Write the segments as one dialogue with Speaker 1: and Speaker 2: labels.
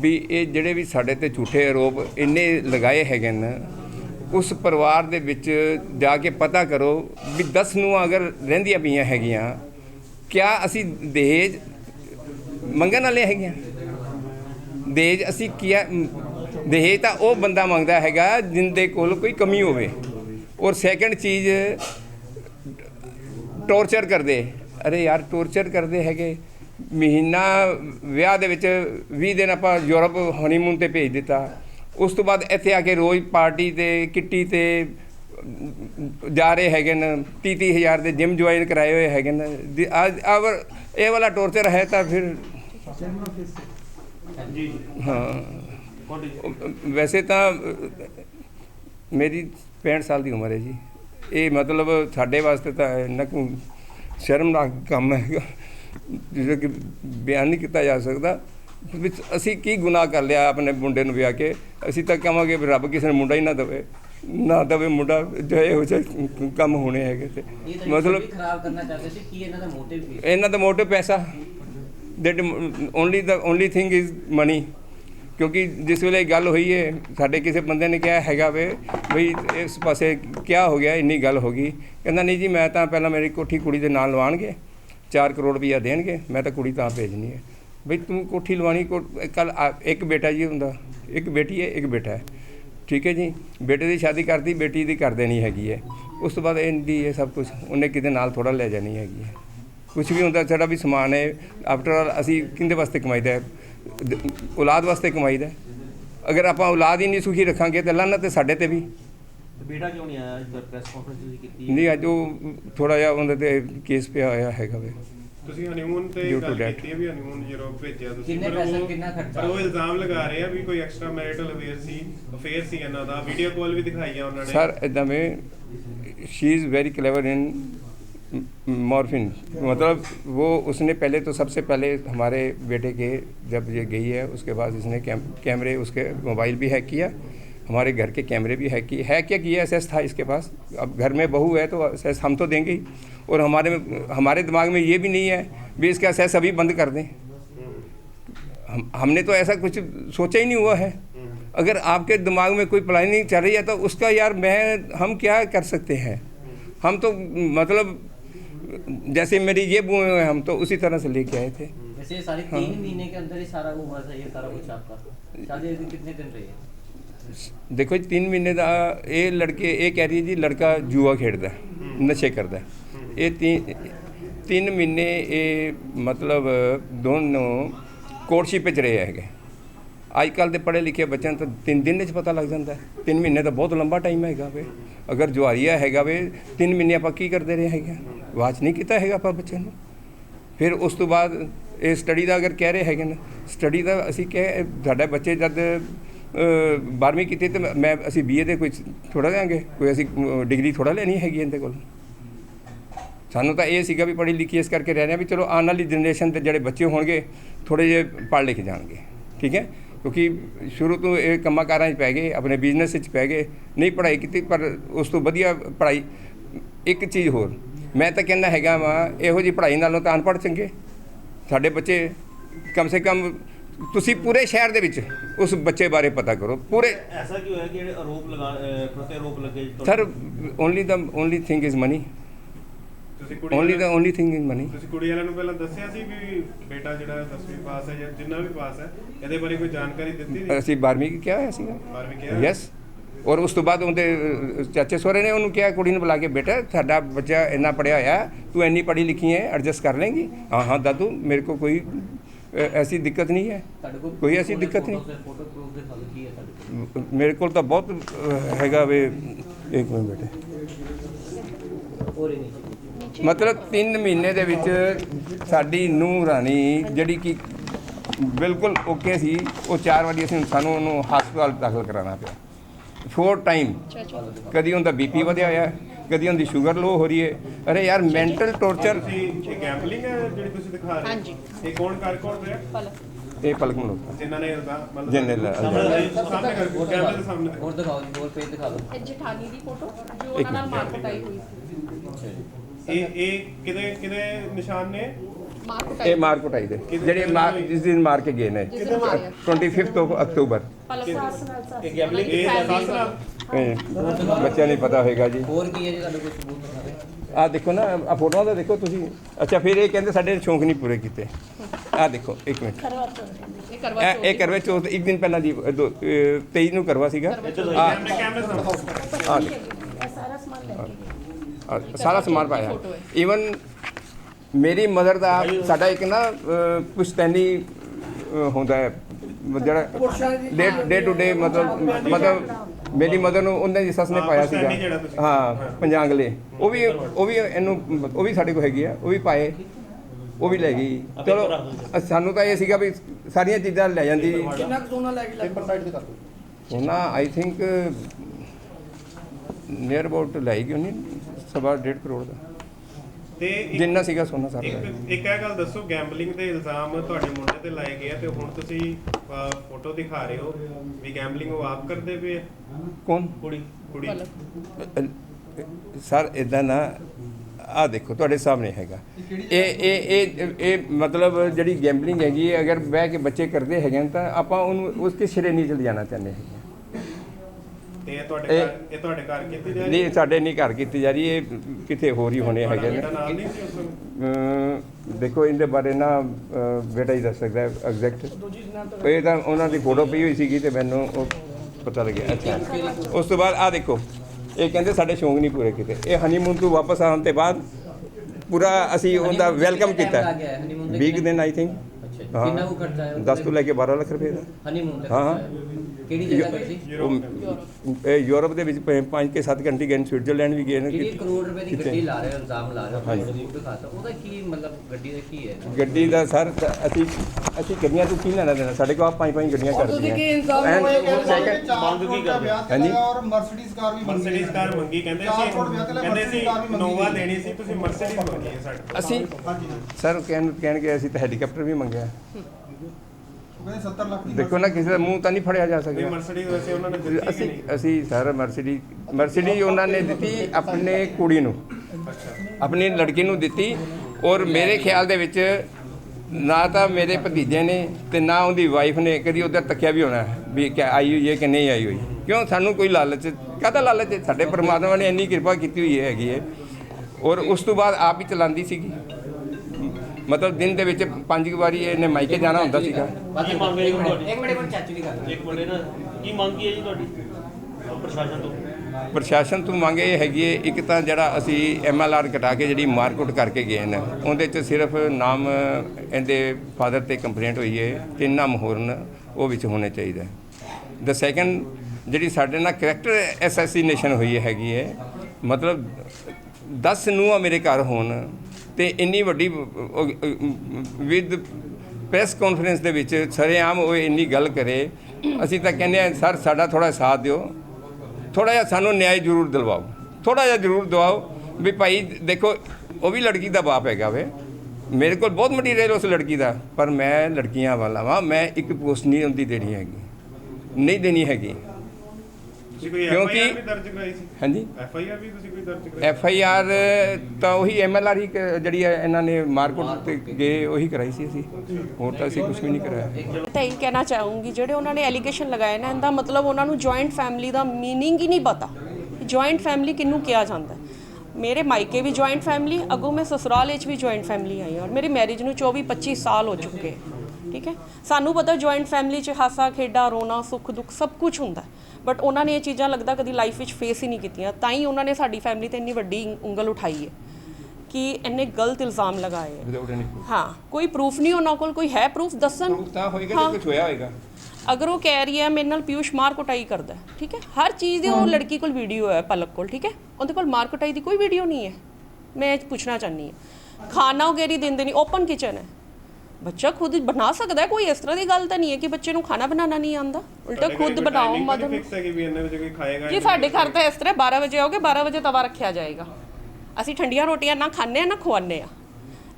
Speaker 1: ਵੀ ਇਹ ਜਿਹੜੇ ਵੀ ਸਾਡੇ ਤੇ ਝੂਠੇ ਆਰੋਪ ਇੰਨੇ ਲਗਾਏ ਹੈਗੇ ਨੇ, ਉਸ ਪਰਿਵਾਰ ਦੇ ਵਿੱਚ ਜਾ ਕੇ ਪਤਾ ਕਰੋ ਵੀ 10 ਨੂੰ ਅਗਰ ਰਹਿੰਦੀਆਂ ਪਈਆਂ ਹੈਗੀਆਂ, ਕਿਆ ਅਸੀਂ ਦਹੇਜ ਮੰਗਣ ਵਾਲੇ ਹੈਗੀਆਂ? ਹਾਂ ਦਹੇਜ ਅਸੀਂ ਕੀ ਦਹੇਜ ਤਾਂ ਉਹ ਬੰਦਾ ਮੰਗਦਾ ਹੈਗਾ ਜਿੰਦੇ ਕੋਲ ਕੋਈ ਕਮੀ ਹੋਵੇ। ਔਰ ਸੈਕੰਡ ਚੀਜ਼ ਟੌਰਚਰ ਕਰਦੇ। ਅਰੇ ਯਾਰ ਟੌਰਚਰ ਕਰਦੇ ਹੈਗੇ। ਮਹੀਨਾ ਵਿਆਹ ਦੇ ਵਿੱਚ 20 ਦਿਨ ਆਪਾਂ ਯੂਰਪ ਹਨੀਮੂਨ ਤੇ ਭੇਜ ਦਿੱਤਾ। ਉਸ ਤੋਂ ਬਾਅਦ ਇੱਥੇ ਆ ਕੇ ਰੋਜ਼ ਪਾਰਟੀ ਤੇ, ਕਿੱਟੀ ਤੇ ਜਾ ਰਹੇ ਹੈਗੇ ਨੇ 30 30 ਹਜ਼ਾਰ ਦੇ ਜਿਮ ਜੁਆਇਨ ਕਰਾਏ ਹੋਏ ਹੈਗੇ ਨੇ। ਦੀ- ਅੱਜ ਅਗਰ ਇਹ ਵਾਲਾ ਟੋਰਚਰ ਹੈ ਤਾਂ ਫਿਰ
Speaker 2: ਜੀ
Speaker 1: ਹਾਂ। ਵੈਸੇ ਤਾਂ ਮੇਰੀ 65 ਸਾਲ ਦੀ ਉਮਰ ਹੈ ਜੀ। ਇਹ ਮਤਲਬ ਸਾਡੇ ਵਾਸਤੇ ਤਾਂ ਇੰਨਾ ਕੁ ਸ਼ਰਮਨਾਕ ਕੰਮ ਹੈਗਾ। ਜਿਹੜਾ ਕਿ ਬਿਆਨ ਨਹੀਂ ਕੀਤਾ ਜਾ ਸਕਦਾ ਵਿੱਚ ਅਸੀਂ ਕੀ ਗੁਨਾਹ ਕਰ ਲਿਆ ਆਪਣੇ ਮੁੰਡੇ ਨੂੰ ਵਿਆਹ ਕੇ? ਅਸੀਂ ਤਾਂ ਕਹਾਂਗੇ ਵੀ ਰੱਬ ਕਿਸੇ ਨੂੰ ਮੁੰਡਾ ਹੀ ਨਾ ਦੇਵੇ। ਨਾ ਦੇਵੇ ਮੁੰਡਾ ਜੋ ਇਹੋ ਜਿਹੇ ਕੰਮ ਹੋਣੇ ਹੈਗੇ ਤੇ। ਮਤਲਬ
Speaker 3: ਮਤਲਬ ਖਰਾਬ ਕਰਨਾ ਚਾਹਦੇ ਸੀ ਕੀ ਇਹਨਾਂ ਦਾ ਮੋਟਿਵ ਕੀ
Speaker 1: ਇਹਨਾਂ ਦਾ ਮੋਟਿਵ ਪੈਸਾ। That only the only thing is money ਕਿਉਂਕਿ ਜਿਸ ਵੇਲੇ ਗੱਲ ਹੋਈ ਹੈ ਸਾਡੇ ਕਿਸੇ ਬੰਦੇ ਨੇ ਕਿਹਾ ਹੈਗਾ ਵੇ ਬਈ ਇਸ ਪਾਸੇ ਕਿਆ ਹੋ ਗਿਆ ਇੰਨੀ ਗੱਲ ਹੋ ਗਈ। ਕਹਿੰਦਾ ਨਹੀਂ ਜੀ ਮੈਂ ਤਾਂ ਪਹਿਲਾਂ ਮੇਰੀ ਕੋਠੀ ਕੁੜੀ ਦੇ ਨਾਲ ਲਵਾਣਗੇ। 4 ਕਰੋੜ ਰੁਪਈਆ ਦੇਣਗੇ, ਮੈਂ ਤਾਂ ਕੁੜੀ ਤਾਂ ਭੇਜਣੀ ਹੈ। ਬਈ ਤੂੰ ਕੋਠੀ ਲਵਾਣੀ ਕੱਲ ਇੱਕ ਬੇਟਾ ਜੀ ਹੁੰਦਾ, ਇੱਕ ਬੇਟੀ ਹੈ, ਇੱਕ ਬੇਟਾ ਹੈ। ਠੀਕ ਹੈ ਜੀ? ਬੇਟੇ ਦੀ ਸ਼ਾਦੀ ਕਰਤੀ, ਬੇਟੀ ਦੀ ਕਰ ਦੇਣੀ ਹੈਗੀ ਹੈ। ਉਸ ਤੋਂ ਬਾਅਦ ਇਹਦੀ ਇਹ ਸਭ ਕੁਝ ਉਹਨੇ ਕਿਤੇ ਨਾਲ ਥੋੜਾ ਲੈ ਜਾਣੀ ਹੈਗੀ ਹੈ। ਕੁਝ ਵੀ ਹੁੰਦਾ, ਸਾਡਾ ਵੀ ਸਮਾਨ ਹੈ। ਆਫਟਰ ਆਲ ਅਸੀਂ ਕਿੰਦੇ ਵਾਸਤੇ ਕਮਾਈਦਾ ਹੈ? ਔਲਾਦ ਵਾਸਤੇ ਕਮਾਈਦਾ ਹੈ। ਅਗਰ ਆਪਾਂ ਔਲਾਦ ਹੀ ਨਹੀਂ ਸੁਖੀ ਰੱਖਾਂਗੇ, ਤਾਂ ਲਾਨਤ ਤੇ ਸਾਡੇ ਤੇ ਵੀ।
Speaker 2: ਤੇ ਬੇਟਾ ਕਿਉਂ ਨਹੀਂ ਆਇਆ ਅੱਜ ਪ੍ਰੈਸ ਕਾਨਫਰੰਸ ਤੁਸੀਂ ਕੀਤੀ
Speaker 1: ਨਹੀਂ ਅੱਜ ਉਹ ਥੋੜਾ ਜਿਹਾ ਉਹਦੇ ਤੇ ਕੇਸ ਪਿਆ ਹੋਇਆ ਹੈਗਾ ਵੇ
Speaker 4: ਤੁਸੀਂ ਹਨੀਮੂਨ ਤੇ
Speaker 1: Due to
Speaker 4: ਗੱਲ
Speaker 1: debt.
Speaker 4: ਕੀਤੀ ਹੈ ਵੀ ਹਨੀਮੂਨ ਯੂਰਪ ਭੇਜਿਆ ਤੁਸੀਂ
Speaker 3: ਕਿੰਨੇ
Speaker 4: ਪਰ
Speaker 3: ਪੈਸੇ,
Speaker 4: ਉਹ-
Speaker 3: ਕਿੰਨਾ ਖਰਚਾ?
Speaker 4: ਪਰ ਉਹ ਇਲਜ਼ਾਮ ਲਗਾ ਰਹੇ ਆ ਵੀ ਕੋਈ ਐਕਸਟਰਾ ਮੈਰਿਟਲ ਅਫੇਅਰ ਸੀ ਅਫੇਅਰ ਸੀ ਇਹਨਾਂ ਦਾ ਵੀਡੀਓ ਕਾਲ ਵੀ ਦਿਖਾਈ ਆ ਉਹਨਾਂ ਨੇ
Speaker 1: सर एकदम she is very clever in morphing मतलब वो उसने पहले तो सबसे पहले हमारे बेटे के जब ये गई है उसके बाद इसने कैम, कैमरे उसके मोबाइल भी हैक किया हमारे घर के कैमरे भी हैक किए। हैक क्या किया एस था इसके पास। अब घर में बहू है तो एस हम तो देंगे ही। और हमारे हमारे दिमाग में ये भी नहीं है भी इसका एस अभी बंद कर दें। हम हमने तो ऐसा कुछ सोचा ही नहीं हुआ है। अगर आपके दिमाग में कोई प्लानिंग चल रही है तो उसका यार मैं हम क्या कर सकते हैं? हम तो मतलब जैसे मेरी ये बुए हुए हम तो उसी तरह से लेके आए थे।
Speaker 3: वैसे ये सारी
Speaker 1: हाँ।
Speaker 3: तीन महीने के अंदर ही सारा हुआ था ये सारा कुछ आपका। शादी कितने दिन रही है?
Speaker 1: ਦੇਖੋ ਜੀ 3 ਮਹੀਨੇ ਦਾ ਇਹ ਲੜਕੇ ਇਹ ਕਹਿ ਰਹੀ ਜੀ ਲੜਕਾ ਜੂਆ ਖੇਡਦਾ ਨਸ਼ੇ ਕਰਦਾ। ਇਹ 3 ਮਹੀਨੇ ਇਹ ਮਤਲਬ ਦੋਨੋਂ ਕੋਰਟਸ਼ਿਪ ਵਿੱਚ ਰਹੇ ਹੈਗੇ। ਅੱਜ ਕੱਲ ਦੇ ਪੜ੍ਹੇ ਲਿਖੇ ਬੱਚਿਆਂ ਨੂੰ ਤਾਂ 3 ਦਿਨ ਵਿੱਚ ਪਤਾ ਲੱਗ ਜਾਂਦਾ ਹੈ। 3 ਮਹੀਨੇ ਤਾਂ ਬਹੁਤ ਲੰਬਾ ਟਾਈਮ ਹੈਗਾ ਵੇ। ਅਗਰ ਜੁਆਰੀਆ ਹੈਗਾ ਵੇ 3 ਮਹੀਨੇ ਆਪਾਂ ਕੀ ਕਰਦੇ ਰਹੇ ਹੈਗੇ ਵਾਚ ਨਹੀਂ ਕੀਤਾ ਹੈਗਾ ਆਪਾਂ ਬੱਚੇ ਨੂੰ। ਫਿਰ ਉਸ ਤੋਂ ਬਾਅਦ ਇਹ ਸਟੱਡੀ ਦਾ ਅਗਰ ਕਹਿ ਰਹੇ ਹੈਗੇ ਨੇ ਸਟੱਡੀ ਦਾ ਅਸੀਂ ਕਹਿ ਸਾਡੇ ਬੱਚੇ ਜਦ 12ਵੀਂ ਕੀਤੀ ਤੇ ਮੈਂ- ਮੈਂ ਅਸੀਂ ਬੀਏ ਦੇ ਕੋਈ ਥੋੜਾ ਦੇਾਂਗੇ ਕੋਈ ਅਸੀਂ ਡਿਗਰੀ ਥੋੜਾ ਲੈਣੀ ਹੈਗੀ ਇਹਦੇ ਕੋਲ। ਸਾਨੂੰ ਤਾਂ ਇਹ ਸੀਗਾ ਵੀ ਪੜ੍ਹੀ ਲਿਖੀ ਇਸ ਕਰਕੇ ਰਹਿ ਰਹੇ ਹਾਂ ਵੀ ਚਲੋ ਆਉਣ ਵਾਲੀ ਜਨਰੇਸ਼ਨ ਦੇ ਜਿਹੜੇ ਬੱਚੇ ਹੋਣਗੇ ਥੋੜੇ ਜਿਹੇ ਪੜ੍ਹ ਲਿਖ ਜਾਣਗੇ। ਠੀਕ ਹੈ? ਕਿਉਂਕਿ ਸ਼ੁਰੂ ਤੋਂ ਇਹ ਕੰਮਾਂ ਕਾਰਾਂ 'ਚ ਪੈ ਗਏ, ਆਪਣੇ ਬਿਜ਼ਨਸ 'ਚ ਪੈ ਗਏ। ਨਹੀਂ ਪੜ੍ਹਾਈ ਕੀਤੀ, ਪਰ ਉਸ ਤੋਂ ਵਧੀਆ ਪੜ੍ਹਾਈ ਇੱਕ ਚੀਜ਼ ਹੋਰ। ਮੈਂ ਤਾਂ ਕਹਿੰਦਾ ਹੈਗਾ ਵਾ, ਇਹੋ ਜੀ ਪੜ੍ਹਾਈ ਨਾਲੋਂ ਤਾਂ ਅਨਪੜ੍ਹ ਚੰਗੇ। ਸਾਡੇ ਬੱਚੇ ਕਮ ਸੇ ਕਮ ਤੁਸੀਂ ਪੂਰੇ ਸ਼ਹਿਰ ਦੇ ਵਿੱਚ ਉਸ ਬੱਚੇ ਬਾਰੇ ਪਤਾ ਕਰੋ ਪੂਰੇ
Speaker 2: ਐਸਾ ਕਿਉਂ ਹੈ ਕਿ ਜਿਹੜੇ ਆਰੋਪ ਲਗਾ ਪ੍ਰਤੀ ਆਰੋਪ ਲੱਗੇ
Speaker 1: sir only the only thing is money
Speaker 4: ਤੁਸੀਂ ਕੁੜੀ
Speaker 1: only
Speaker 4: the
Speaker 1: only thing is money
Speaker 4: ਤੁਸੀਂ ਕੁੜੀ ਵਾਲਿਆਂ ਨੂੰ ਪਹਿਲਾਂ ਦੱਸਿਆ ਸੀ ਵੀ ਬੇਟਾ ਜਿਹੜਾ 10ਵੀਂ ਪਾਸ ਹੈ ਜਾਂ ਜਿੰਨਾ ਵੀ ਪਾਸ ਹੈ ਇਹਦੇ ਬਾਰੇ ਕੋਈ ਜਾਣਕਾਰੀ ਦਿੱਤੀ ਨਹੀਂ?
Speaker 1: ਅਸੀਂ 12ਵੀਂ ਕੀ ਕਿਹਾ ਹੋਇਆ ਸੀਗਾ?
Speaker 4: 12ਵੀਂ ਕਿਹਾ
Speaker 1: ਯੈਸ ਔਰ ਉਸ ਤੋਂ ਬਾਅਦ ਉਹਦੇ ਚਾਚੇ ਸਹੁਰੇ ਨੇ ਉਹਨੂੰ ਕਿਹਾ ਕੁੜੀ ਨੂੰ ਬੁਲਾ ਕੇ ਬੇਟਾ ਤੁਹਾਡਾ ਬੱਚਾ ਇੰਨਾ ਪੜਿਆ ਹੋਇਆ ਤੂੰ ਇੰਨੀ ਪੜ੍ਹੀ ਲਿਖੀ ਹੈ ਐਡਜਸਟ ਕਰ ਲੇਂਗੀ ਹਾਂ ਹਾਂ ਦਾਦੂ ਮੇਰੇ ਕੋ ਕੋਈ ਐਸੀ ਦਿੱਕਤ ਨਹੀਂ ਹੈ। ਕੋਈ ਐਸੀ ਦਿੱਕਤ ਨਹੀਂ। ਮੇਰੇ ਕੋਲ ਤਾਂ ਬਹੁਤ ਹੈਗਾ ਵੇ। ਇੱਕ ਮਿੰਟ ਬੇਟੇ ਮਤਲਬ 3 ਮਹੀਨੇ ਦੇ ਵਿੱਚ ਸਾਡੀ ਨੂੰਹ ਰਾਣੀ ਜਿਹੜੀ ਕਿ ਬਿਲਕੁਲ ਓਕੇ ਸੀ ਉਹ ਚਾਰ ਵਾਰੀ ਅਸੀਂ ਸਾਨੂੰ ਉਹਨੂੰ ਹਸਪਤਾਲ ਦਾਖਲ ਕਰਾਉਣਾ ਪਿਆ। ਫੋਰ ਟਾਈਮ ਕਦੀ ਉਹਦਾ ਬੀਪੀ ਵਧਿਆ ਹੋਇਆ। ਹੈ, ਕਦੀ ਉਹਦੀ ਸ਼ੂਗਰ ਲੋ ਹੋ ਰਹੀ ਹੈ। ਅਰੇ ਯਾਰ ਮੈਂਟਲ ਟੌਰਚਰ
Speaker 4: ਤੁਸੀਂ ਇਹ ਗੈਂਬਲਿੰਗ ਹੈ ਜਿਹੜੀ ਤੁਸੀਂ ਦਿਖਾ ਰਹੇ ਹੋ?
Speaker 5: ਹਾਂਜੀ।
Speaker 4: ਇਹ ਕੌਣ ਕਰ ਕੌਣ ਰਿਹਾ?
Speaker 5: ਪਲਕ।
Speaker 1: ਇਹ ਪਲਕ ਮਲੋਤਾ
Speaker 4: ਜਿਨ੍ਹਾਂ ਨੇ ਮਤਲਬ
Speaker 1: ਜਿਨ੍ਹਾਂ ਨੇ
Speaker 4: ਸਾਹਮਣੇ ਕਰ ਕੈਮਰੇ ਦੇ ਸਾਹਮਣੇ।
Speaker 3: ਹੋਰ ਦਿਖਾਓ ਜੀ ਹੋਰ ਪੇਜ ਦਿਖਾ ਦਿਓ।
Speaker 5: ਇਹ ਜਠਾਨੀ ਦੀ ਫੋਟੋ ਜੋ ਉਹਨਾਂ ਨਾਲ। ਮਾਰ ਕੁਟਾਈ ਹੋਈ ਸੀ।
Speaker 4: ਇਹ ਇਹ ਕਿਹਦੇ ਕਿਹਦੇ ਨਿਸ਼ਾਨ ਨੇ?
Speaker 5: ਮਾਰ ਕੁਟਾਈ।
Speaker 1: ਇਹ ਮਾਰ ਕੁਟਾਈ ਦੇ। ਜਿਹੜੇ ਮਾਰ ਜਿਸ ਦਿਨ ਮਾਰ ਕੇ ਗਏ ਨੇ।
Speaker 5: ਜਿਸ ਦਿਨ ਮਾਰਿਆ
Speaker 1: 25th of ਅਕਤੂਬਰ
Speaker 5: ਪਲਕ
Speaker 2: ਇਹ ਗੈਮਲਿੰਗ
Speaker 4: ਇਹ ਸੱਸ ਨਾਲ
Speaker 1: ਇਹ ਬੱਚਿਆਂ ਨੂੰ ਪਤਾ ਹੋਏਗਾ ਜੀ।
Speaker 3: ਹੋਰ ਕੀ ਹੈ ਜੀ ਤੁਹਾਡੇ ਕੋਲ ਸਬੂਤ ਦਿਖਾਵੇ
Speaker 1: ਆ ਦੇਖੋ ਨਾ ਆ ਫੋਟੋਆਂ ਦਾ ਦੇਖੋ ਤੁਸੀਂ। ਅੱਛਾ ਫਿਰ ਇਹ ਕਹਿੰਦੇ ਸਾਡੇ ਸ਼ੌਂਕ ਨਹੀਂ ਪੂਰੇ ਕੀਤੇ। ਆ ਦੇਖੋ ਇੱਕ ਮਿੰਟ।
Speaker 5: ਇਹ ਕਰਵਾ
Speaker 1: ਇਹ ਇਹ ਕਰਵੇ ਚੌਥ ਇੱਕ ਦਿਨ ਪਹਿਲਾਂ ਦੀ ਅ, ਦੋ, ਅ, 23 ਨੂੰ ਕਰਵਾ ਸੀਗਾ। ਆ
Speaker 5: ਸਾਰਾ ਸਮਾਨ ਲੈ ਕੇ ਗਏ।
Speaker 1: ਆ, ਸਾਰਾ ਸਮਾਨ ਪਾਇਆ।
Speaker 5: ਫੋਟੋ ਹੈ।
Speaker 1: ਈਵਨ ਮੇਰੀ ਮਦਰ ਦਾ ਸਾਡਾ ਇੱਕ ਨਾ ਅ, ਪੁਸ਼ਤੈਨੀ ਅ, ਹੁੰਦਾ ਹੈ ਜਿਹੜਾ ਡੇ ਟੂ ਡੇ ਮਤਲਬ ਮਤਲਬ ਮੇਰੀ ਮਦਰ ਨੂੰ ਉਹਨਾਂ ਦੀ ਸੱਸ ਨੇ ਪਾਇਆ ਸੀਗਾ। ਹਾਂ ਪੰਜਾਂਗਲੇ। ਉਹ ਵੀ ਉਹ ਵੀ ਇਹਨੂੰ ਉਹ ਵੀ ਸਾਡੇ ਕੋਲ ਹੈਗੀ ਆ। ਉਹ ਵੀ ਪਾਏ। ਉਹ ਵੀ ਲੈ ਗਈ। ਚਲੋ ਸਾਨੂੰ ਤਾਂ ਇਹ ਸੀਗਾ ਵੀ ਸਾਰੀਆਂ ਚੀਜ਼ਾਂ ਲੈ ਜਾਂਦੀ।
Speaker 6: ਕਿੰਨਾ ਕੁ ਸੋਨਾ ਲੈ ਕੇ ਪੇਪਰ ਸਾਈਡ ਤੇ ਕਰ
Speaker 1: ਉਹਨਾਂ ਆਈ ਥਿੰਕ ਨੀਅਰ ਅਬਾਊਟ ਲਾਈ ਉਹਨੇ ਸਵਾ ਡੇਢ ਕਰੋੜ ਦਾ।
Speaker 4: ਤੇ ਇੱਕ-
Speaker 1: ਜਿੰਨਾ ਸੀਗਾ ਸੋਨਾ ਸਾਰਾ।
Speaker 4: ਇੱਕ ਇੱਕ ਇਹ ਗੱਲ ਦੱਸੋ ਗੈਂਬਲਿੰਗ ਦੇ ਇਲਜ਼ਾਮ ਤੁਹਾਡੇ ਮੁੰਡੇ ਤੇ ਲਾਏ ਗਏ ਆ ਤੇ ਹੁਣ ਤੁਸੀਂ ਫੋਟੋ ਦਿਖਾ ਰਹੇ ਹੋ ਵੀ ਗੈਂਬਲਿੰਗ ਉਹ ਆਪ ਕਰਦੇ ਪਏ ਆ?
Speaker 1: ਕੌਣ?
Speaker 2: ਕੁੜੀ।
Speaker 4: ਕੁੜੀ।
Speaker 1: ਸਰ ਇਦਾਂ ਨਾ ਆ ਦੇਖੋ ਤੁਹਾਡੇ ਸਾਹਮਣੇ ਹੈਗਾ। ਇਹ ਇਹ ਇਹ ਇਹ ਮਤਲਬ ਜਿਹੜੀ ਗੈਂਬਲਿੰਗ ਹੈਗੀ ਅਗਰ ਬਹਿ ਕੇ ਬੱਚੇ ਕਰਦੇ ਹੈਗੇ ਨੇ ਤਾਂ ਆਪਾਂ ਉਹਨੂੰ ਉਸ ਕੇ ਸਿਰੇ ਨਹੀਂ ਚਲ ਜਾਣਾ ਚਾਹੁੰਦੇ ਹੈਗੇ।
Speaker 4: ਤੇ ਇਹ ਤੁਹਾਡੇ ਘਰ ਇਹ ਤੁਹਾਡੇ ਘਰ ਕੀਤੀ ਜਾ ਰਹੀ
Speaker 1: ਨਹੀਂ ਸਾਡੇ ਨਹੀਂ ਘਰ ਕੀਤੀ ਜਾ ਰਹੀ ਇਹ ਕਿਤੇ ਹੋਰ ਹੀ ਹੋਣੇ ਹੈਗੇ ਨੇ।
Speaker 4: ਬੇਟਾ ਨਾਲ ਨਹੀਂ ਸੀ ਉਸ ਨੂੰ
Speaker 1: ਅਮ ਦੇਖੋ ਇਹਦੇ ਬਾਰੇ ਨਾ ਅ, ਬੇਟਾ ਹੀ ਦੱਸ ਸਕਦਾ ਹੈ ਐਗਜ਼ੈਕਟ ਇਹ ਤਾਂ ਉਹਨਾਂ ਦੀ ਫੋਟੋ ਪਈ ਹੋਈ ਸੀਗੀ ਤੇ ਮੈਨੂੰ ਉਹ ਪਤਾ ਲੱਗਿਆ। ਅੱਛਾ। ਉਸ ਤੋਂ ਬਾਅਦ ਆ ਦੇਖੋ ਇਹ ਕਹਿੰਦੇ ਸਾਡੇ ਸ਼ੌਂਕ ਨਹੀਂ ਪੂਰੇ ਕੀਤੇ। ਇਹ ਹਨੀਮੂਨ ਤੋਂ ਵਾਪਸ ਆਉਣ ਤੇ ਬਾਅਦ ਪੂਰਾ ਅਸੀਂ ਉਹਦਾ ਵੈਲਕਮ ਕੀਤਾ
Speaker 3: time ਲੱਗ ਗਿਆ? ਹੈ? Honeymoon ਤੇ
Speaker 1: 20
Speaker 3: ਕਿੰਨਾ-
Speaker 1: ਦਿਨ ਆਈ ਥਿੰਕ
Speaker 3: ਅੱਛਾ ਜੀ।
Speaker 1: ਹਾਂ।
Speaker 3: ਕਿੰਨਾ ਕੁ ਖਰਚਾ ਆਇਆ
Speaker 1: 10 ਤੋਂ ਲੈ ਕੇ 12 ਲੱਖ ਰੁਪਏ ਦਾ
Speaker 3: ਹਨੀਮੂਨ
Speaker 1: ਹਾਂ, ਹਾਂ।
Speaker 3: ਖਰਚਾ ਆਇਆ। ਕਿਹੜੀ ਜਗ੍ਹਾ ਤੇ ਸੀ
Speaker 1: ਉਹ ਇਹ ਯੂਰਪ ਦੇ ਵਿੱਚ 5 ਕੇ 7 ਕੰਟਰੀ ਗਏ ਨੇ ਸਵਿਟਜ਼ਰਲੈਂਡ ਵੀ ਗਏ ਨੇ
Speaker 3: ਜਿਹੜੀ ਕਰੋੜ ਰੁਪਏ ਦੀ
Speaker 1: ਕਿੱਥੇ?
Speaker 3: ਗੱਡੀ ਲਾ ਰਹੇ ਹੋ ਇਲਜ਼ਾਮ ਲਾ ਰਹੇ ਹੋ
Speaker 1: ਹਾਂਜੀ।
Speaker 3: ਉਹਦਾ ਕੀ ਮਤਲਬ ਗੱਡੀ ਦਾ ਕੀ ਹੈ
Speaker 1: ਗੱਡੀ ਦਾ ਸਰ ਅਸੀਂ ਅਸੀਂ ਗੱਡੀਆਂ ਤੋਂ ਕੀ ਲੈਣਾ ਦੇਣਾ ਸਾਡੇ ਕੋਲ ਆਪ ਪੰਜ ਪੰਜ ਗੱਡੀਆਂ
Speaker 6: ਤੁਸੀਂ
Speaker 1: ਕਰਦੀਆਂ
Speaker 6: ਕੀ ਇਨਸਾਫ
Speaker 1: And
Speaker 6: ਹੋਏ ਕਿ
Speaker 1: second-
Speaker 2: ਮੰਗ ਕੀ ਕਰਦੇ?
Speaker 1: ਹਾਂਜੀ।
Speaker 6: ਔਰ ਮਰਸੀਡੀਜ਼ ਕਾਰ ਵੀ ਮੰਗੀ
Speaker 4: ਮਰਸੀਡੀਜ਼ ਕਾਰ ਮੰਗੀ ਕਹਿੰਦੇ
Speaker 6: ਚਾਰ ਕਰੋੜ ਵਿਆਹ ਤੇ
Speaker 4: ਸੀ ਕਹਿੰਦੇ
Speaker 6: Mercedes ਕਾਰ ਵੀ
Speaker 4: ਸੀ
Speaker 6: ਮੰਗੀ
Speaker 4: ਨੋਵਾ। ਦੇਣੀ ਸੀ ਤੁਸੀਂ ਮਰਸੀਡੀਜ਼ ਮੰਗੀ ਹੈ ਸਾਡੇ ਤੋਂ।
Speaker 1: ਅਸੀਂ
Speaker 6: ਹਾਂਜੀ
Speaker 1: ਸਰ ਕਹਿਣ ਕਹਿਣਗੇ ਅਸੀਂ ਤਾਂ ਹੈਲੀਕਾਪਟਰ ਵੀ ਮੰਗਿਆ
Speaker 6: ਉਹ ਕਹਿੰਦੇ 70 ਲੱਖ ਦੀ
Speaker 1: ਦੇਖੋ ਨਾ ਕਿਸੇ ਦਾ ਮੂੰਹ ਤਾਂ ਨਹੀਂ ਫੜਿਆ ਜਾ
Speaker 4: ਨਹੀਂ
Speaker 1: ਸਕਦਾ
Speaker 4: ਮਰਸੀਡੀਜ਼ ਵੈਸੇ ਉਹਨਾਂ ਨੇ ਦਿੱਤੀ ਕਿ
Speaker 1: ਅਸੀਂ
Speaker 4: ਨਹੀਂ।
Speaker 1: ਅਸੀਂ ਸਰ ਮਰਸੀਡੀ ਮਰਸੀਡੀ ਉਹਨਾਂ ਨੇ ਦਿੱਤੀ ਆਪਣੇ ਕੁੜੀ ਨੂੰ। ਆਪਣੀ ਲੜਕੀ ਨੂੰ ਦਿੱਤੀ ਔਰ ਮੇਰੇ ਖਿਆਲ ਦੇ ਵਿੱਚ ਨਾ ਤਾਂ ਮੇਰੇ ਭਤੀਜੇ ਨੇ ਤੇ ਨਾ ਉਹਦੀ ਵਾਈਫ ਨੇ ਕਦੀ ਉਧਰ ਤੱਕਿਆ ਵੀ ਹੋਣਾ ਵੀ ਕਿ ਆਈ ਹੋਈ ਹੈ ਕਿ ਨਹੀਂ ਆਈ ਹੋਈ। ਕਿਉਂ? ਸਾਨੂੰ ਕੋਈ ਲਾਲਚ ਕਾਹਦਾ ਲਾਲਚ ਹੈ? ਸਾਡੇ ਪਰਮਾਤਮਾ ਨੇ ਇੰਨੀ ਕਿਰਪਾ ਕੀਤੀ ਹੋਈ ਹੈਗੀ ਹੈ। ਔਰ ਉਸ ਤੋਂ ਬਾਅਦ ਆਪ ਹੀ ਚਲਾਉਂਦੀ ਸੀਗੀ। ਮਤਲਬ ਦਿਨ ਦੇ ਵਿੱਚ ਪੰਜ ਕੁ ਵਾਰੀ ਇਹਨੇ ਮਾਈਕੇ ਜਾਣਾ ਹੁੰਦਾ ਸੀਗਾ।
Speaker 2: ਕੀ ਮੰਗ ਹੈ ਜੀ ਤੁਹਾਡੀ
Speaker 3: ਇੱਕ ਮਿੰਟ ਇੱਕ ਮਿੰਟ ਚਾਚੂ ਦੀ ਗੱਲ
Speaker 2: ਇੱਕ ਮਿੰਟ ਨਾ ਕੀ ਮੰਗ ਹੈ ਜੀ ਤੁਹਾਡੀ? ਪ੍ਰਸ਼ਾਸਨ ਤੋਂ।
Speaker 1: ਪ੍ਰਸ਼ਾਸਨ ਤੋਂ ਮੰਗ ਇਹ ਹੈਗੀ ਹੈ ਇੱਕ ਤਾਂ ਜਿਹੜਾ ਅਸੀਂ ਐਮਐਲਆਰ ਕਟਾ ਕੇ ਜਿਹੜੀ ਮਾਰਕੁੱਟ ਕਰਕੇ ਗਏ ਨੇ ਉਹਦੇ 'ਚ ਸਿਰਫ ਨਾਮ ਇਹਦੇ ਫਾਦਰ ਤੇ ਕੰਪਲੇਂਟ ਹੋਈ ਹੈ ਤਿੰਨ ਨਾਮ ਹੋਰ ਨੇ ਉਹ ਵਿੱਚ ਹੋਣੇ ਚਾਹੀਦਾ। ਦ ਸੈਕੰਡ ਜਿਹੜੀ ਸਾਡੇ ਨਾਲ ਕਰੈਕਟਰ ਐਸੈਸੀਨੇਸ਼ਨ ਹੋਈ ਹੈਗੀ ਹੈ ਮਤਲਬ 10 ਨੂੰਹਾਂ ਮੇਰੇ ਘਰ ਹੋਣ ਤੇ ਇੰਨੀ ਵੱਡੀ ਵਿਦ ਪ੍ਰੈਸ ਕਾਨਫਰੰਸ ਦੇ ਵਿੱਚ ਸਰੇਆਮ ਉਹ ਇੰਨੀ ਗੱਲ ਕਰੇ, ਅਸੀਂ ਤਾਂ ਕਹਿੰਦੇ ਆ ਸਰ, ਸਾਡਾ ਥੋੜਾ ਸਾਥ ਦਿਓ। ਥੋੜਾ ਜਿਹਾ ਸਾਨੂੰ ਨਿਆਂ ਜ਼ਰੂਰ ਦਿਲਵਾਓ। ਥੋੜਾ ਜਿਹਾ ਜ਼ਰੂਰ ਦਿਵਾਓ ਵੀ ਭਾਈ, ਦੇਖੋ, ਉਹ ਵੀ ਲੜਕੀ ਦਾ ਬਾਪ ਹੈਗਾ ਵੇ। ਮੇਰੇ ਕੋਲ ਬਹੁਤ ਮਟੀਰੀਅਲ ਉਸ ਲੜਕੀ ਦਾ, ਪਰ ਮੈਂ ਲੜਕੀਆਂ ਵਾਲਾ ਵਾਂ। ਮੈਂ ਇੱਕ ਪੋਸਟ ਨਹੀਂ ਹੁੰਦੀ ਦੇਣੀ ਹੈਗੀ। ਨਹੀਂ ਦੇਣੀ ਹੈਗੀ। ਕਿਉਂਕਿ ਹਾਂਜੀ।
Speaker 4: ਐਫਆਈਆਰ ਵੀ ਤੁਸੀਂ ਕੋਈ ਦਰਜ ਕਰਾਈ
Speaker 1: ਐਫ ਤਾਂ ਉਹੀ ਐਮ ਹੀ ਜਿਹੜੀ ਇਹਨਾਂ ਨੇ ਮਾਰਕੀਟ ਤੇ ਗਏ ਉਹੀ ਕਰਾਈ ਸੀ ਅਸੀਂ। ਹੋਰ ਤਾਂ ਅਸੀਂ ਕੁਝ ਵੀ ਨਹੀਂ ਕਰਾਇਆ।
Speaker 5: ਤਾਂ ਇਹ ਕਹਿਣਾ ਚਾਹੂੰਗੀ ਜਿਹੜੇ ਉਹਨਾਂ ਨੇ ਐਲੀਗੇਸ਼ਨ ਲਗਾਏ ਨਾ ਇਹਦਾ ਮਤਲਬ ਉਹਨਾਂ ਨੂੰ ਜੁਆਇੰਟ ਫੈਮਿਲੀ ਦਾ ਮੀਨਿੰਗ ਹੀ ਨਹੀਂ ਪਤਾ। ਜੁਆਇੰਟ ਫੈਮਿਲੀ ਕਿਹਨੂੰ ਕਿਹਾ ਜਾਂਦਾ ਹੈ। ਮੇਰੇ ਮਾਇਕੇ ਵੀ ਜੁਆਇੰਟ ਫੈਮਿਲੀ ਅੱਗੋਂ ਮੈਂ ਸਸੁਰਾਲ ਵਿੱਚ ਵੀ ਜੁਆਇੰਟ ਫੈਮਿਲੀ ਆਈ ਹਾਂ ਔਰ ਮੇਰੀ ਮੈਰਿਜ ਨੂੰ 24 25 ਸਾਲ ਹੋ ਚੁੱਕੇ ਠੀਕ ਹੈ? ਸਾਨੂੰ ਪਤਾ ਜੁਆਇੰਟ ਫੈਮਿਲੀ 'ਚ ਹਾਸਾ ਖੇਡਾ ਰੋਣਾ ਸੁੱਖ ਦੁੱਖ ਸਭ ਕੁਝ ਹੁੰਦਾ ਹੈ। ਬਟ ਉਹਨਾਂ ਨੇ ਇਹ ਚੀਜ਼ਾਂ ਲੱਗਦਾ ਕਦੀ ਲਾਈਫ ਵਿੱਚ ਫੇਸ ਹੀ ਨਹੀਂ ਕੀਤੀਆਂ। ਤਾਂ ਹੀ ਉਹਨਾਂ ਨੇ ਸਾਡੀ ਫੈਮਿਲੀ ਤੇ ਇੰਨੀ ਵੱਡੀ ਉਂਗਲ ਉਠਾਈ ਹੈ ਕਿ ਇੰਨੇ ਗਲਤ ਇਲਜ਼ਾਮ ਲਗਾਏ ਹੈ।
Speaker 1: ਵਿਦਆਊਟ ਐਨੀ
Speaker 5: ਹਾਂ ਕੋਈ ਪ੍ਰੂਫ ਨਹੀਂ ਉਹਨਾਂ ਕੋਲ ਕੋਈ ਹੈ ਪ੍ਰੂਫ ਦੱਸਣ?
Speaker 1: ਪ੍ਰੂਫ ਤਾਂ ਹੋਏਗਾ। ਜੇ ਕੁਝ ਹੋਇਆ ਹੋਏਗਾ।
Speaker 5: ਅਗਰ ਉਹ ਕਹਿ ਰਹੀ ਹੈ ਮੇਰੇ ਨਾਲ ਪਿਊਸ਼ ਮਾਰ ਕੁਟਾਈ ਕਰਦਾ ਹੈ, ਠੀਕ ਹੈ? ਹਰ ਚੀਜ਼ ਦੀ ਉਹ ਲੜਕੀ ਕੋਲ ਵੀਡੀਓ ਹੈ ਪਲਕ ਕੋਲ ਠੀਕ ਹੈ? ਉਹਦੇ ਕੋਲ ਮਾਰ ਕੁਟਾਈ ਦੀ ਕੋਈ ਵੀਡੀਓ ਨਹੀਂ ਹੈ। ਮੈਂ ਇਹ ਪੁੱਛਣਾ ਚਾਹਨੀ ਹਾਂ। ਖਾਣਾ ਵਗੈਰੀ ਦਿੰਦੇ ਨਹੀਂ ਓਪਨ ਕਿਚਨ ਹੈ। ਬੱਚਾ ਖੁਦ ਬਣਾ ਸਕਦਾ ਹੈ ਕੋਈ ਇਸ ਤਰ੍ਹਾਂ ਦੀ ਗੱਲ ਤਾਂ ਨਹੀਂ ਹੈ ਕਿ ਬੱਚੇ ਨੂੰ ਖਾਣਾ ਬਣਾਉਣਾ ਨਹੀਂ ਆਉਂਦਾ। ਉਲਟਾ ਖੁਦ ਬਣਾਓ ਮਦਰ
Speaker 4: ਫਿਕਸ ਹੈ ਕਿ ਵੀ ਇੰਨੇ ਵਜੇ ਕੋਈ ਖਾਏਗਾ
Speaker 5: ਜੀ ਸਾਡੇ ਘਰ ਤਾਂ ਇਸ ਤਰ੍ਹਾਂ 12 ਵਜੇ ਆਓਗੇ 12 ਵਜੇ ਤਵਾ ਰੱਖਿਆ ਜਾਏਗਾ। ਅਸੀਂ ਠੰਡੀਆਂ ਰੋਟੀਆਂ ਨਾ ਖਾਂਦੇ ਆ ਨਾ ਖਵਾਉਂਦੇ ਆ।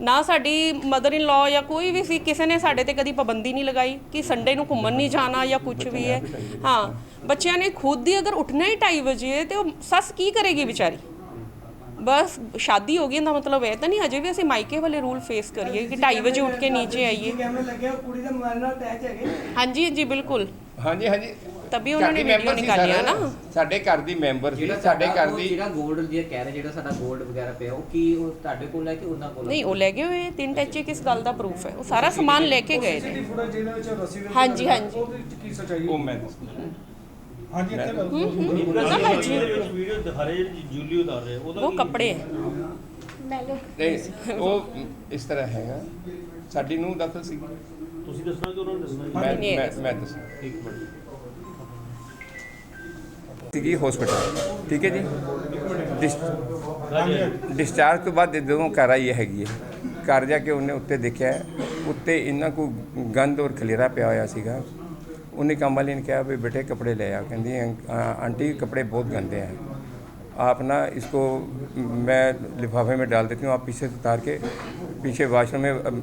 Speaker 5: ਨਾ ਸਾਡੀ ਮਦਰ ਇਨ ਲਾ ਜਾਂ ਕੋਈ ਵੀ ਸੀ ਕਿਸੇ ਨੇ ਸਾਡੇ ਤੇ ਕਦੀ ਪਾਬੰਦੀ ਨਹੀਂ ਲਗਾਈ ਕਿ ਸੰਡੇ ਨੂੰ ਘੁੰਮਣ ਨਹੀਂ ਜਾਣਾ ਜਾਂ ਕੁਝ ਵੀ ਹੈ। ਹਾਂ। ਬੱਚਿਆਂ ਨੇ ਖੁਦ ਹੀ ਅਗਰ ਉੱਠਣਾ ਹੀ 2:30 ਵਜੇ ਤੇ ਉਹ ਸੱਸ ਕੀ ਕਰੇਗੀ ਵਿਚਾਰੀ? ਬਸ ਸ਼ਾਦੀ ਹੋ ਗਈ ਦਾ ਮਤਲਬ ਇਹ ਤਾਂ ਨਹੀਂ ਅਜੇ ਵੀ ਅਸੀਂ ਮਾਈਕੇ ਵਾਲੇ ਰੂਲ ਫੇਸ ਕਰੀਏ ਕਿ 2:30 ਵਜੇ ਉੱਠ ਕੇ ਨੀਚੇ ਆਈਏ।
Speaker 7: ਕੈਮਰਾ
Speaker 5: ਹਾਂਜੀ ਬਿਲਕੁਲ।
Speaker 1: ਹਾਂਜੀ ਹਾਂਜੀ।
Speaker 5: ਤਬੀ ਉਹਨਾਂ ਨੇ ਵੀਡੀਓ
Speaker 1: member ਸੀ
Speaker 5: ਨਾ।
Speaker 1: ਸਾਡੇ ਘਰ ਦੀ ਮੈਂਬਰ ਸੀ ਸਾਡੇ ਘਰ ਦੀ
Speaker 3: ਜਿਹੜਾ 골ਡ ਦੀ ਕਹਿ ਰਹੇ ਜਿਹੜਾ ਸਾਡਾ 골ਡ ਵਗੈਰਾ ਪਿਆ ਉਹ ਕੀ ਉਹ ਤੁਹਾਡੇ ਕੋਲ ਹੈ ਕਿ ਉਹਨਾਂ ਕੋਲ?
Speaker 5: ਨਹੀਂ ਉਹ ਲੈ ਗਏ ਹੋਏ ਤਿੰਨ ਟੱਚੇ ਕਿਸ ਗੱਲ ਦਾ ਪ੍ਰੂਫ ਹੈ? ਉਹ ਸਾਰਾ ਸਮਾਨ ਲੈ ਕੇ ਗਏ ਨੇ। ਹਾਂਜੀ, ਹਾਂਜੀ।
Speaker 6: ਉਹ ਵੀ ਕੀ ਸਚਾਈ
Speaker 1: ਉਹ ਮੈਂ ਦੱਸਦਾ।
Speaker 6: ਹਾਂਜੀ ਇੱਥੇ ਗੱਲ
Speaker 2: ਵੀਡੀਓ ਦੇ ਵਿੱਚ ਵੀਡੀਓ ਦਿਖਾ ਰਹੇ ਜਿਹੜੀ ਜੂਲੀ ਉਤਾਰ ਰਹੇ ਉਹਦਾ
Speaker 5: ਉਹ
Speaker 2: ਕੀ-
Speaker 5: ਕੱਪੜੇ ਹੈ
Speaker 1: ਨਹੀਂ ਉਹ ਇਸ ਤਰ੍ਹਾਂ ਹੈਗਾ। ਸਾਡੀ ਨੂੰ ਦਖਲ ਸੀ।
Speaker 2: ਤੁਸੀਂ ਦੱਸਣਾ ਕਿ ਉਹਨਾਂ ਨੇ ਦੱਸਣਾ ਜੀ?
Speaker 1: ਮੈਂ
Speaker 5: ਨਹੀਂ,
Speaker 1: ਮੈਂ
Speaker 5: ਨਹੀਂ।
Speaker 1: ਮੈਂ ਦੱਸਾਂ।
Speaker 2: ਇੱਕ ਮਿੰਟ।
Speaker 1: ਸੀਗੀ ਹਸਪੀਟਲ ਠੀਕ ਹੈ ਜੀ? ਡਿਸ-। ਡਿਸਚਾਰਜ ਤੋਂ ਬਾਅਦ ਜਦੋਂ ਘਰ ਆਈ ਹੈਗੀ ਹੈ। ਘਰ ਜਾ ਕੇ ਉਹਨੇ ਉੱਤੇ ਦੇਖਿਆ ਉੱਤੇ ਇੰਨਾ ਕੋ ਗੰਦ ਔਰ ਖਲੇਰਾ ਪਿਆ ਹੋਇਆ ਸੀਗਾ। ਉਹਨੇ ਕੰਮ ਵਾਲੀ ਨੇ ਕਿਹਾ ਵੀ ਬੇਟੇ कपड़े ले आ कहती हैं, "आ- आंटी कपड़े बहुत गंदे हैं आप ना इसको मैं लिफाफे में डाल देती हूँ आप पीछे से उतार के पीछे वाशरूम में अम,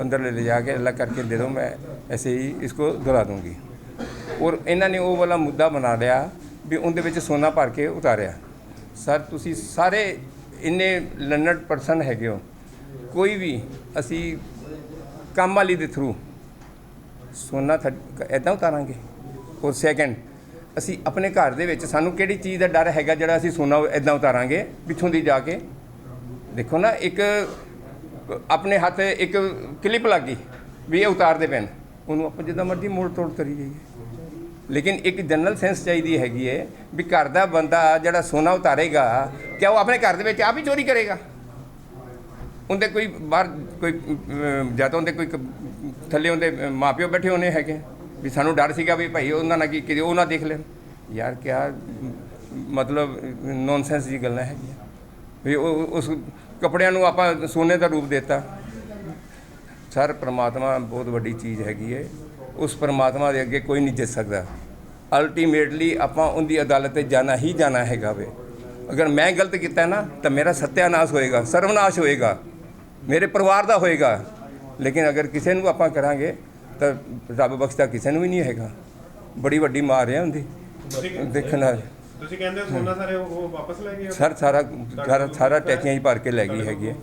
Speaker 1: अंदर ले जाके अलग करके दे दो मैं ऐसे ही इसको धुला दूँगी ਔਰ ਇਹਨਾਂ ਨੇ ਉਹ ਵਾਲਾ ਮੁੱਦਾ ਬਣਾ ਲਿਆ ਵੀ ਉਹਦੇ ਵਿੱਚ ਸੋਨਾ ਭਰ ਕੇ ਉਤਾਰਿਆ ਸਰ ਤੁਸੀਂ ਸਾਰੇ ਇੰਨੇ ਲਰਨਡ ਪਰਸਨ ਹੈਗੇ ਹੋ ਕੋਈ ਵੀ ਅਸੀਂ ਕੰਮ ਵਾਲੀ ਦੇ ਥਰੂ ਸੋਨਾ ਐਦਾਂ ਉਤਾਰਾਂਗੇ ਔਰ ਸੈਕਿੰਡ ਅਸੀਂ ਆਪਣੇ ਘਰ ਦੇ ਵਿੱਚ ਸਾਨੂੰ ਕਿਹੜੀ ਚੀਜ਼ ਦਾ ਡਰ ਹੈਗਾ ਜਿਹੜਾ ਅਸੀਂ ਸੋਨਾ ਐਦਾਂ ਉਤਾਰਾਂਗੇ, ਪਿੱਛੋਂ ਦੀ ਜਾ ਕੇ? ਦੇਖੋ ਨਾ, ਇੱਕ ਆਪਣੇ ਹੱਥ ਇੱਕ ਕਲਿੱਪ ਲੱਗ ਗਈ ਵੀ ਇਹ ਉਤਾਰਦੇ ਪੈਣ ਉਹਨੂੰ ਆਪਾਂ ਜਿੱਦਾਂ ਮਰਜ਼ੀ ਮੋੜ ਤੋੜ ਕਰੀ ਜਾਈਏ। ਲੇਕਿਨ ਇੱਕ ਜਨਰਲ ਸੈਂਸ ਚਾਹੀਦੀ ਹੈਗੀ ਹੈ ਵੀ ਘਰ ਦਾ ਬੰਦਾ ਜਿਹੜਾ ਸੋਨਾ ਉਤਾਰੇਗਾ, ਕਿਆ ਉਹ ਆਪਣੇ ਘਰ ਦੇ ਵਿੱਚ ਆਪ ਹੀ ਚੋਰੀ ਕਰੇਗਾ? ਉਹਦੇ ਕੋਈ ਬਾਹਰ ਕੋਈ ਜਾਂ ਤਾਂ ਉਹਦੇ ਕੋਈ ਥੱਲੇ ਉਹਦੇ ਅ, ਮਾਪਿਓ ਬੈਠੇ ਹੋਣੇ ਹੈਗੇ। ਵੀ ਸਾਨੂੰ ਡਰ ਸੀਗਾ ਵੀ ਭਾਈ ਉਹਨਾਂ ਨਾਲ ਕੀ ਕਿਤੇ ਉਹ ਨਾ ਦੇਖ ਲੈਣ। ਯਾਰ ਕਿਆ ਮਤਲਬ ਨੌਨਸੈਂਸ ਦੀ ਗੱਲਾਂ ਹੈਗੀਆਂ। ਵੀ ਉਹ ਉਸ ਕੱਪੜਿਆਂ ਨੂੰ ਆਪਾਂ ਸੋਨੇ ਦਾ ਰੂਪ ਦਿੱਤਾ। ਸਰ ਪ੍ਰਮਾਤਮਾ ਬਹੁਤ ਵੱਡੀ ਚੀਜ਼ ਹੈਗੀ ਹੈ ਉਸ ਪ੍ਰਮਾਤਮਾ ਦੇ ਅੱਗੇ ਕੋਈ ਨਹੀਂ ਜਿੱਤ ਸਕਦਾ। ਅਲਟੀਮੇਟਲੀ ਆਪਾਂ ਉਹਦੀ ਅਦਾਲਤ ਤੇ ਜਾਣਾ ਹੀ ਜਾਣਾ ਹੈਗਾ ਵੇ। ਅਗਰ ਮੈਂ ਗਲਤ ਕੀਤਾ ਨਾ ਤਾਂ ਮੇਰਾ ਸਤਿਆਨਾਸ਼ ਹੋਏਗਾ ਸਰਵਨਾਸ਼ ਹੋਏਗਾ। ਮੇਰੇ ਪਰਿਵਾਰ ਦਾ ਹੋਏਗਾ। ਲੇਕਿਨ ਅਗਰ ਕਿਸੇ ਨੂੰ ਆਪਾਂ ਕਰਾਂਗੇ ਤਾਂ ਰੱਬ ਬਖਸ਼ਦਾ ਕਿਸੇ ਨੂੰ ਵੀ ਨਹੀਂ ਹੈਗਾ। ਬੜੀ ਵੱਡੀ ਮਾਰ ਹੈ ਉਹਦੀ ਦੇਖਣਾ
Speaker 4: ਤੁਸੀਂ ਕਹਿੰਦੇ ਸੋਨਾ ਸਾਰੇ ਉਹ ਵਾਪਸ ਲੈ ਗਏ
Speaker 1: ਸਰ ਸਾਰਾ ਸਾਰਾ ਸਾਰਾ ਟੈਚੀਆਂ ਹੀ ਭਰ ਕੇ ਲੈ ਗਈ ਹੈਗੀ ਹੈ।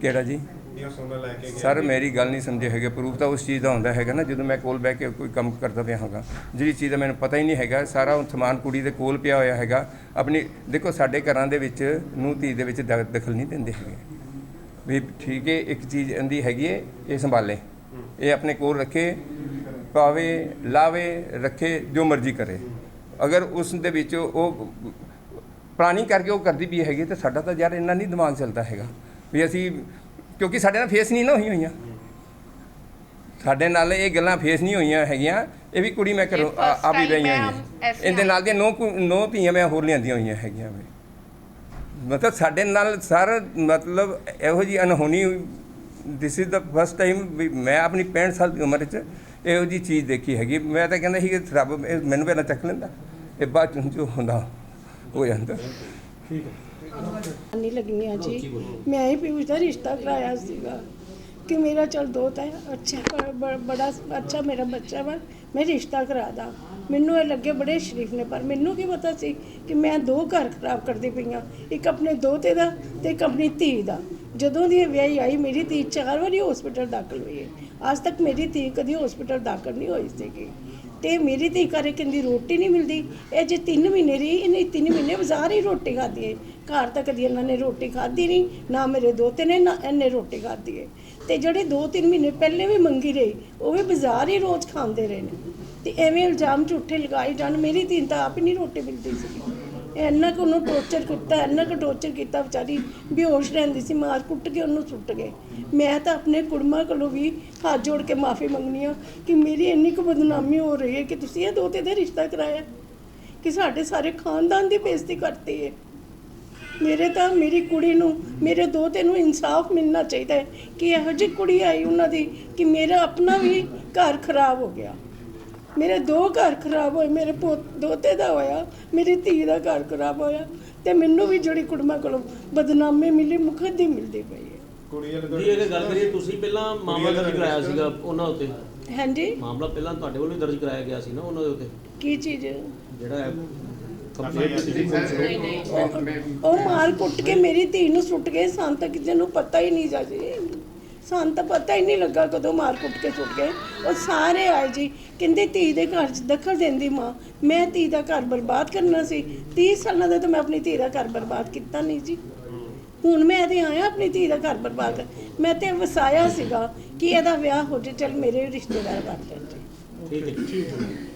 Speaker 1: ਕਿਹੜਾ ਜੀ? ਸਰ ਮੇਰੀ ਗੱਲ ਨਹੀਂ ਸਮਝੇ ਹੈਗੇ। ਪ੍ਰੂਫ ਤਾਂ ਉਸ ਚੀਜ਼ ਦਾ ਹੁੰਦਾ ਹੈਗਾ ਨਾ ਜਦੋਂ ਮੈਂ ਕੋਲ ਬਹਿ ਕੇ ਕੋਈ ਕੰਮ ਕਰਦਾ ਪਿਆ ਹਾਂਗਾ। ਜਿਹੜੀ ਚੀਜ਼ ਦਾ ਮੈਨੂੰ ਪਤਾ ਹੀ ਨਹੀਂ ਹੈਗਾ ਸਾਰਾ ਉਹ ਸਮਾਨ ਕੁੜੀ ਦੇ ਕੋਲ ਪਿਆ ਹੋਇਆ ਹੈਗਾ। ਆਪਣੀ ਦੇਖੋ ਸਾਡੇ ਘਰਾਂ ਦੇ ਵਿੱਚ ਨੂੰ ਧੀ ਦੇ ਵਿੱਚ ਦਖਲ ਨਹੀਂ ਦਿੰਦੇ ਹੈਗੇ। ਵੀ ਠੀਕ ਹੈ ਇੱਕ ਚੀਜ਼ ਇਹਦੀ ਹੈਗੀ ਹੈ ਇਹ ਸੰਭਾਲੇ। ਇਹ ਆਪਣੇ ਕੋਲ ਰੱਖੇ ਪਾਵੇ ਲਾਵੇ ਰੱਖੇ ਜੋ ਮਰਜ਼ੀ ਕਰੇ। ਅਗਰ ਉਸ ਦੇ ਵਿੱਚ ਉਹ ਪਲਾਨਿੰਗ ਕਰਕੇ ਉਹ ਕਰਦੀ ਵੀ ਹੈਗੀ ਤੇ ਸਾਡਾ ਤਾਂ ਯਾਰ ਇੰਨਾ ਨਹੀਂ ਦਿਮਾਗ ਚੱਲਦਾ ਹੈਗਾ। ਵੀ ਅਸੀਂ ਕਿਉਂਕਿ ਸਾਡੇ ਨਾਲ ਫੇਸ ਨਹੀਂ ਨਾ ਹੋਈ ਹੋਈਆਂ। ਸਾਡੇ ਨਾਲ ਇਹ ਗੱਲਾਂ ਫੇਸ ਨਹੀਂ ਹੋਈਆਂ ਹੈਗੀਆਂ। ਇਹ ਵੀ ਕੁੜੀ ਮੈਂ ਕਰੋ ਆ ਵੀ ਰਹੀਆਂ
Speaker 5: ਮੈਂ
Speaker 1: ਇਹਦੇ ਨਾਲ ਦੀਆਂ ਨੋ ਨੋ ਧੀਆਂ ਮੈਂ ਹੋਰ ਲਿਆਂਦੀਆਂ ਹੋਈਆਂ ਹੈਗੀਆਂ ਵੇ। ਮਤਲਬ ਸਾਡੇ ਨਾਲ ਸਰ ਮਤਲਬ ਇਹੋ ਜੀ ਅਨਹੋਣੀ this is the first time ਮੈਂ ਆਪਣੀ 65 ਸਾਲ ਦੀ ਉਮਰ 'ਚ ਇਹੋ ਜੀ ਚੀਜ਼ ਦੇਖੀ ਹੈਗੀ। ਮੈਂ ਤਾਂ ਕਹਿੰਦਾ ਸੀ ਕਿ ਰੱਬ ਮੈਨੂੰ ਪਹਿਲਾਂ ਚੱਕ ਲੈਂਦਾ। ਇਹ ਬਾਅਦ 'ਚ ਜੋ ਹੁੰਦਾ ਹੋ ਜਾਂਦਾ।
Speaker 7: ਨਹੀਂ ਲੱਗੀਆਂ ਜੀ। ਮੈਂ ਹੀ ਪਿਊਸ਼ ਦਾ ਰਿਸ਼ਤਾ ਕਰਾਇਆ ਸੀਗਾ। ਕਿ ਮੇਰਾ ਚਲ ਦੋਤਾ ਹੈ, ਅੱਛਾ ਬ- ਬੜਾ ਅੱਛਾ ਮੇਰਾ ਬੱਚਾ ਵਾ, ਮੈਂ ਰਿਸ਼ਤਾ ਕਰਾ ਦਾਂ ਮੈਨੂੰ ਇਹ ਲੱਗੇ ਬੜੇ ਸ਼ਰੀਫ ਨੇ, ਪਰ ਮੈਨੂੰ ਕੀ ਪਤਾ ਸੀ ਕਿ ਮੈਂ ਦੋ ਘਰ ਖਰਾਬ ਕਰਦੀ ਪਈਆਂ ਇੱਕ ਆਪਣੇ ਦੋਤੇ ਦਾ ਤੇ ਇੱਕ ਆਪਣੀ ਧੀ ਦਾ। ਜਦੋਂ ਦੀ ਇਹ ਵਿਆਹੀ ਆਈ, ਮੇਰੀ ਧੀ ਚਾਰ ਵਾਰੀ ਹਸਪੀਟਲ ਦਾਖਲ ਹੋਈ ਹੈ। ਅੱਜ ਤੱਕ ਮੇਰੀ ਧੀ ਕਦੀ ਹਸਪੀਟਲ ਦਾਖਲ ਨਹੀਂ ਹੋਈ ਸੀਗੀ। ਤੇ ਮੇਰੀ ਧੀ ਘਰੇ ਕਹਿੰਦੀ ਰੋਟੀ ਨਹੀਂ ਮਿਲਦੀ। ਇਹ ਜੇ 3 ਮਹੀਨੇ ਰਹੀ, ਇਹਨੇ 3 ਮਹੀਨੇ ਬਾਜ਼ਾਰ ਹੀ ਰੋਟੀ ਖਾਧੀ ਹੈ ਘਰ ਤਾਂ ਕਦੀ ਇਹਨਾਂ ਨੇ ਰੋਟੀ ਖਾਧੀ ਨਹੀਂ, ਨਾ ਮੇਰੇ ਦੋਤੇ ਨੇ, ਨਾ ਇਹਨੇ ਰੋਟੀ ਖਾਧੀ ਹੈ ਤੇ ਜਿਹੜੇ 2-3 ਮਹੀਨੇ ਪਹਿਲੇ ਵੀ ਮੰਗੀ ਰਹੀ, ਉਹ ਵੀ ਬਾਜ਼ਾਰ ਹੀ ਰੋਜ਼ ਖਾਂਦੇ ਰਹੇ ਨੇ। ਤੇ ਐਵੇਂ ਇਲਜ਼ਾਮ ਝੂਠੇ ਲਗਾਈ ਜਾਣ, ਮੇਰੀ ਧੀ ਤਾਂ ਆਪ ਹੀ ਨਹੀਂ ਰੋਟੀ ਮਿਲਦੀ ਸੀ। ਇੰਨਾ ਕੁ ਉਹਨੂੰ ਟੋਰਚਰ ਕੀਤਾ, ਇੰਨਾ ਕੁ ਟੋਰਚਰ ਕੀਤਾ ਵਿਚਾਰੀ, ਬੇਹੋਸ਼ ਰਹਿੰਦੀ ਸੀ, ਮਾਰ ਕੁੱਟ ਕੇ ਉਹਨੂੰ ਸੁੱਟ ਗਏ। ਮੈਂ ਤਾਂ ਆਪਣੇ ਕੁੜਮਾਂ ਕੋਲੋਂ ਵੀ ਹੱਥ ਜੋੜ ਕੇ ਮਾਫੀ ਮੰਗਣੀ ਆ ਕਿ ਮੇਰੀ ਇੰਨੀ ਕੁ ਬਦਨਾਮੀ ਹੋ ਰਹੀ ਹੈ ਕਿ ਤੁਸੀਂ ਇਹ ਦੋਤੇ ਦਾ ਰਿਸ਼ਤਾ ਕਰਾਇਆ ਕਿ ਸਾਡੇ ਸਾਰੇ ਖਾਨਦਾਨ ਦੀ ਬੇਇੱਜ਼ਤੀ ਕਰਤੀ ਹੈ। ਮੇਰੇ ਤਾਂ ਮੇਰੀ ਕੁੜੀ ਨੂੰ, ਮੇਰੇ ਦੋਤੇ ਨੂੰ ਇਨਸਾਫ ਮਿਲਣਾ ਚਾਹੀਦਾ ਹੈ ਕਿ ਇਹੋ ਜਿਹੀ ਕੁੜੀ ਆਈ ਉਹਨਾਂ ਦੀ ਕਿ ਮੇਰਾ ਆਪਣਾ ਵੀ ਘਰ ਖਰਾਬ ਹੋ ਗਿਆ। ਮੇਰੇ ਦੋ ਘਰ ਖਰਾਬ ਹੋਏ ਮੇਰੇ ਪੋਤ ਦੋਤੇ ਦਾ ਹੋਇਆ ਮੇਰੀ ਧੀ ਦਾ ਘਰ ਖਰਾਬ ਹੋਇਆ ਤੇ ਮੈਨੂੰ ਵੀ ਜਿਹੜੀ ਕੁੜਮਾ ਕੋਲੋਂ ਬਦਨਾਮੀ ਮਿਲੀ ਮੁਖੱਦੀ ਮਿਲਦੀ ਪਈ ਹੈ।
Speaker 4: ਕੁੜੀ ਵਾਲੇ
Speaker 2: ਜੀ ਇਹ ਗੱਲ ਕਰੀਏ ਤੁਸੀਂ ਪਹਿਲਾਂ ਮਾਮਲਾ ਦਰਜ ਕਰਾਇਆ ਸੀਗਾ ਉਹਨਾਂ ਉੱਤੇ।
Speaker 7: ਹਾਂਜੀ।
Speaker 2: ਮਾਮਲਾ ਪਹਿਲਾਂ ਤੁਹਾਡੇ ਵੱਲੋਂ ਹੀ ਦਰਜ ਕਰਾਇਆ ਗਿਆ ਸੀ ਨਾ ਉਹਨਾਂ ਦੇ ਉੱਤੇ?
Speaker 7: ਕੀ ਚੀਜ਼?
Speaker 2: ਜਿਹੜਾ
Speaker 7: ਉਹ- ਉਹ ਮਾਰ ਕੁੱਟ ਕੇ ਮੇਰੀ ਧੀ ਨੂੰ ਸੁੱਟ ਗਏ ਸਾਨੂੰ ਤਾਂ ਕਿਸੇ ਨੂੰ ਪਤਾ ਹੀ ਨਹੀਂ ਜਾਜੀ। ਸਾਨੂੰ ਤਾਂ ਪਤਾ ਹੀ ਨਹੀਂ ਲੱਗਾ ਕਦੋਂ ਮਾਰ ਕੁੱਟ ਕੇ ਸੁੱਟ ਗਏ। ਉਹ ਸਾਰੇ ਆਏ ਜੀ, ਕਹਿੰਦੇ ਧੀ ਦੇ ਘਰ 'ਚ ਦਖਲ ਦਿੰਦੀ ਮਾਂ। ਮੈਂ ਧੀ ਦਾ ਘਰ ਬਰਬਾਦ ਕਰਨਾ ਸੀ। 30 ਸਾਲਾਂ ਦਾ ਤਾਂ ਮੈਂ ਆਪਣੀ ਧੀ ਦਾ ਘਰ ਬਰਬਾਦ ਕੀਤਾ ਨਹੀਂ ਜੀ। ਹੁਣ ਮੈਂ ਤੇ ਆਇਆ ਆਪਣੀ ਧੀ ਦਾ ਘਰ ਬਰਬਾਦ। ਮੈਂ ਤੇ ਵਸਾਇਆ ਸੀਗਾ ਕਿ ਇਹਦਾ ਵਿਆਹ ਹੋ ਜੇ ਚਲ ਮੇਰੇ ਰਿਸ਼ਤੇਦਾਰ ਕਰ ਲੈਣ
Speaker 2: ਠੀਕ ਹੈ।